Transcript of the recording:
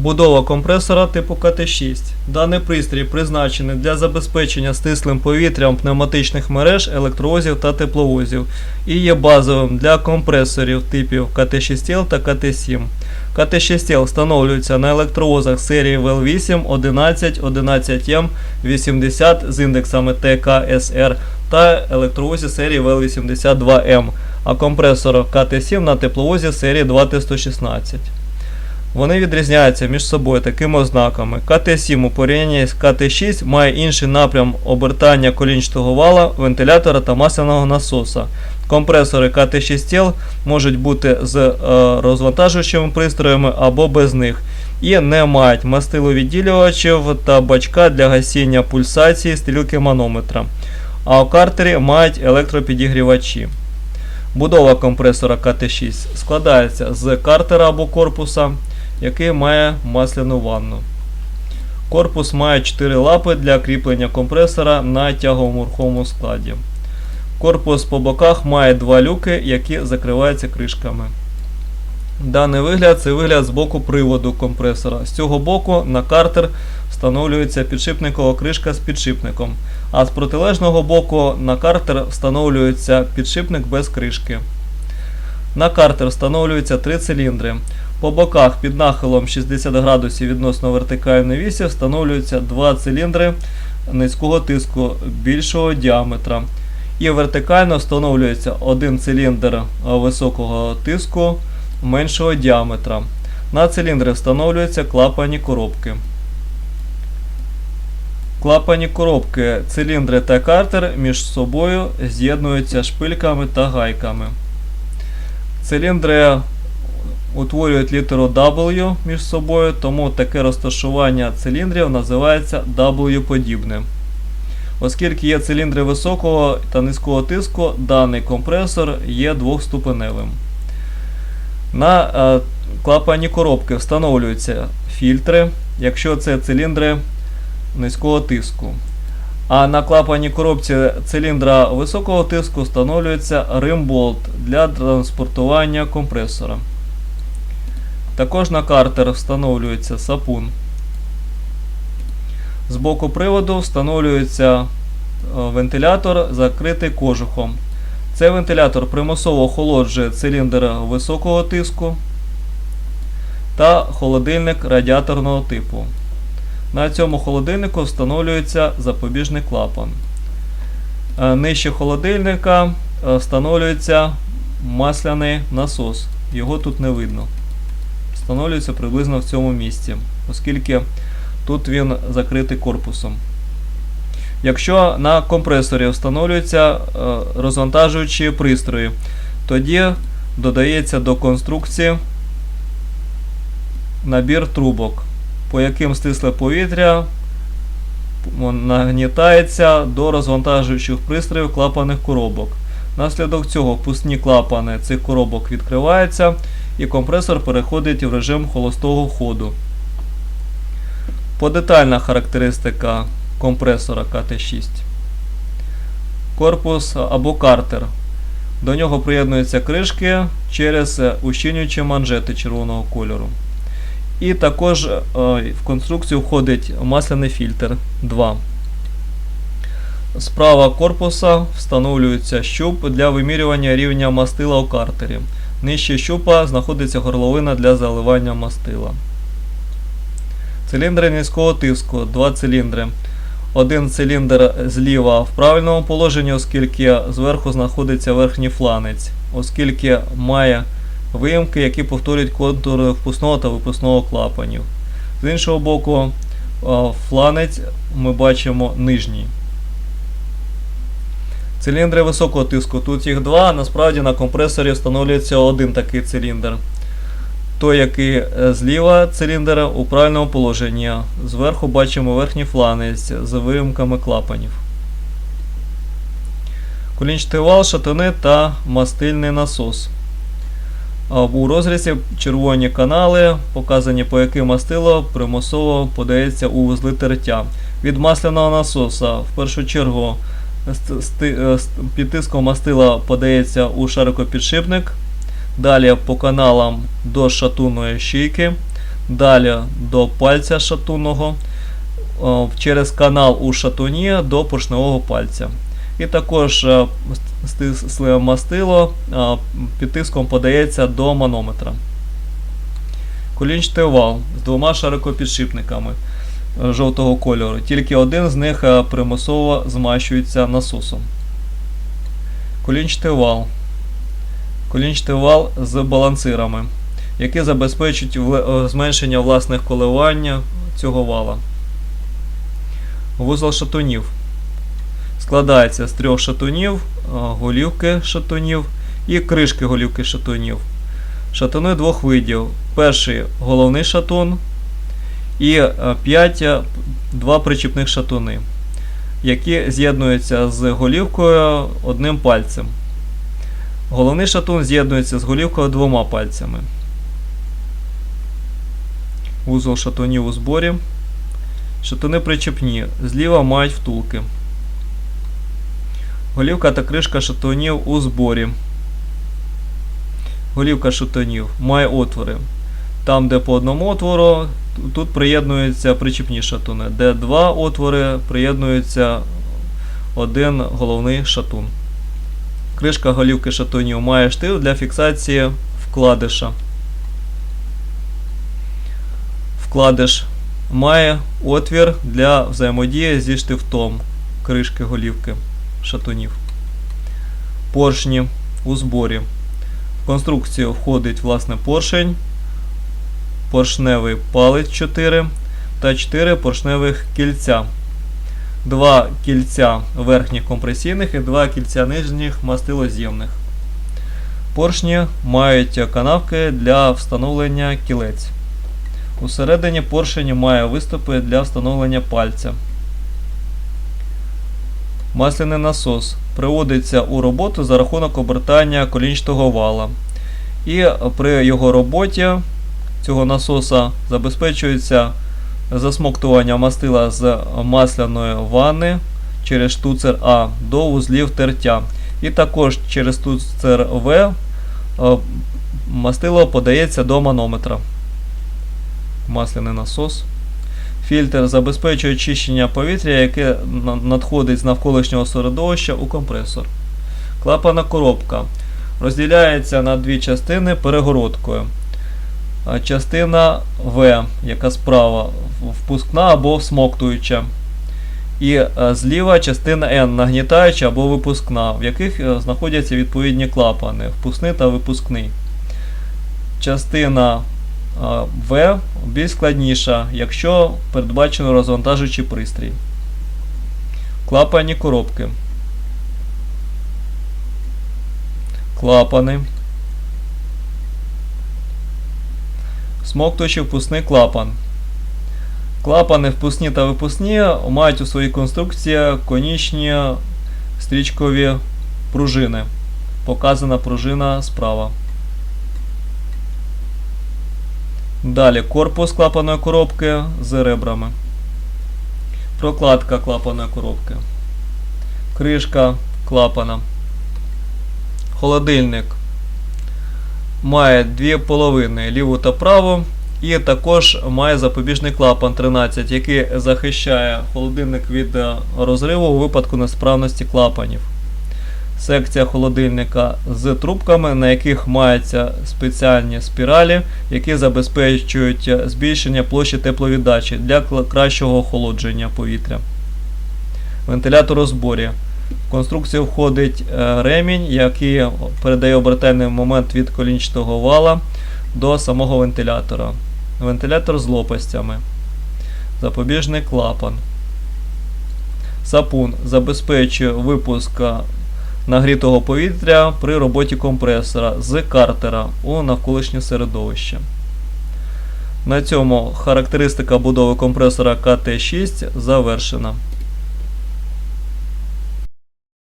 Будова компресора типу КТ6. Даний пристрій призначений для забезпечення стислим повітрям пневматичних мереж, електровозів та тепловозів і є базовим для компресорів типів КТ6Л та КТ7. КТ6Л встановлюється на електровозах серії ВЛ8, 11, 11М, 80 з індексами ТКСР та електровозі серії ВЛ82М, а компресор КТ7 на тепловозі серії 2Т116. Вони відрізняються між собою такими ознаками. КТ7 у порівнянні з КТ6 має інший напрям обертання колінчатого вала, вентилятора та масляного насоса. Компресори КТ6Л можуть бути з е, розвантажуючими пристроями або без них і не мають мастиловідділювачів та бачка для гасіння пульсації стрілки манометра. А у картері мають електропідігрівачі. Будова компресора КТ6 складається з картера або корпуса, який має масляну ванну. Корпус має 4 лапи для кріплення компресора на тяговому рухомому складі. Корпус по боках має два люки, які закриваються кришками. Даний вигляд це вигляд з боку приводу компресора. З цього боку на картер встановлюється підшипникова кришка з підшипником, а з протилежного боку на картер встановлюється підшипник без кришки. На картер встановлюються три циліндри. По боках під нахилом 60 градусів відносно вертикальної вісі встановлюються два циліндри низького тиску більшого діаметра. І вертикально встановлюється один циліндр високого тиску меншого діаметра. На циліндри встановлюються клапані коробки. Клапані коробки, циліндри та картер між собою з'єднуються шпильками та гайками. Циліндри утворюють літеру W між собою, тому таке розташування циліндрів називається W-подібним. Оскільки є циліндри високого та низького тиску, даний компресор є двохступеневим. На е, клапані коробки встановлюються фільтри, якщо це циліндри низького тиску. А на клапані коробці циліндра високого тиску встановлюється римболт для транспортування компресора. Також на картер встановлюється сапун. З боку приводу встановлюється е, вентилятор, закритий кожухом. Цей вентилятор примусово охолоджує циліндр високого тиску та холодильник радіаторного типу. На цьому холодильнику встановлюється запобіжний клапан. Е, Нижче холодильника е, встановлюється масляний насос. Його тут не видно. Встановлюється приблизно в цьому місці, оскільки тут він закритий корпусом. Якщо на компресорі встановлюються е, розвантажуючі пристрої, тоді додається до конструкції набір трубок, по яким стисле повітря нагнітається до розвантажуючих пристроїв клапаних коробок. Внаслідок цього впускні клапани цих коробок відкриваються і компресор переходить в режим холостого ходу. Подетальна характеристика компресора КТ6. Корпус або картер. До нього приєднуються кришки через ущільнюючі манжети червоного кольору. І також е, в конструкцію входить масляний фільтр 2. Справа корпуса встановлюється щуп для вимірювання рівня мастила у картері. Нижче щупа знаходиться горловина для заливання мастила. Циліндри низького тиску, два циліндри. Один циліндр зліва в правильному положенні, оскільки зверху знаходиться верхній фланець, оскільки має виїмки, які повторюють контури впускного та випускного клапанів. З іншого боку, фланець ми бачимо нижній. Циліндри високого тиску. Тут їх два, а насправді на компресорі встановлюється один такий циліндр. Той, який е, зліва циліндр у правильному положенні. Зверху бачимо верхній фланець з виїмками клапанів. Колінчатий вал, шатуни та мастильний насос. У розрізі червоні канали, показані по яким мастило примусово подається у вузли тертя. Від масляного насоса в першу чергу під тиском мастила подається у шарикопідшипник. Далі по каналам до шатунної щійки. Далі до пальця шатунного, через канал у шатуні до поршневого пальця. І також е, стисле мастило е, під тиском подається до манометра. Колінчатий вал з двома шарикопідшипниками е, жовтого кольору. Тільки один з них е, примусово змащується насосом. Колінчатий вал. Колінчатий вал з балансирами, які забезпечують е, зменшення власних коливань цього вала. Вузол шатунів складається з трьох шатунів, е, голівки шатунів і кришки голівки шатунів. Шатуни двох видів. Перший головний шатун і 5 два причіпних шатуни, які з'єднуються з голівкою одним пальцем. Головний шатун з'єднується з голівкою двома пальцями. Вузол шатунів у зборі. Шатуни причепні. Зліва мають втулки. Голівка та кришка шатунів у зборі. Голівка шатунів має отвори. Там, де по одному отвору, тут приєднуються причіпні шатуни, де два отвори приєднується один головний шатун. Кришка голівки шатунів має штив для фіксації вкладиша. Вкладиш має отвір для взаємодії зі штифтом кришки голівки шатунів. Поршні у зборі. В конструкцію входить власне поршень, поршневий палець 4 та 4 поршневих кільця. Два кільця верхніх компресійних і два кільця нижніх мастилоз'ємних. Поршні мають канавки для встановлення кілець. Усередині поршень має виступи для встановлення пальця. Масляний насос приводиться у роботу за рахунок обертання колінчатого вала. І при його роботі цього насоса забезпечується засмоктування мастила з масляної ванни через штуцер А до вузлів тертя. І також через штуцер В е, мастило подається до манометра. Масляний насос. Фільтр забезпечує очищення повітря, яке надходить з навколишнього середовища у компресор. Клапана коробка розділяється на дві частини перегородкою. Частина В, яка справа впускна або всмоктуюча. І е, зліва частина N, нагнітаюча або випускна, в яких е, знаходяться відповідні клапани, впускний та випускний. Частина В більш складніша, якщо передбачено розвантажуючий пристрій. Клапані коробки. Клапани. Смоктуючий впускний клапан. Клапани впускні та випускні мають у своїй конструкції конічні стрічкові пружини. Показана пружина справа. Далі корпус клапаної коробки з ребрами. Прокладка клапаної коробки. Кришка клапана. Холодильник має дві половини ліву та праву. І також має запобіжний клапан 13, який захищає холодильник від е, розриву у випадку несправності клапанів. Секція холодильника з трубками, на яких маються спеціальні спіралі, які забезпечують е, збільшення площі тепловіддачі для кращого охолодження повітря. Вентилятор у зборі. В конструкцію входить е, ремінь, який передає обертальний момент від колінчатого вала до самого вентилятора. Вентилятор з лопастями. Запобіжний клапан. Сапун забезпечує випуск е, нагрітого повітря при роботі компресора з картера у навколишнє середовище. На цьому характеристика будови компресора КТ6 завершена.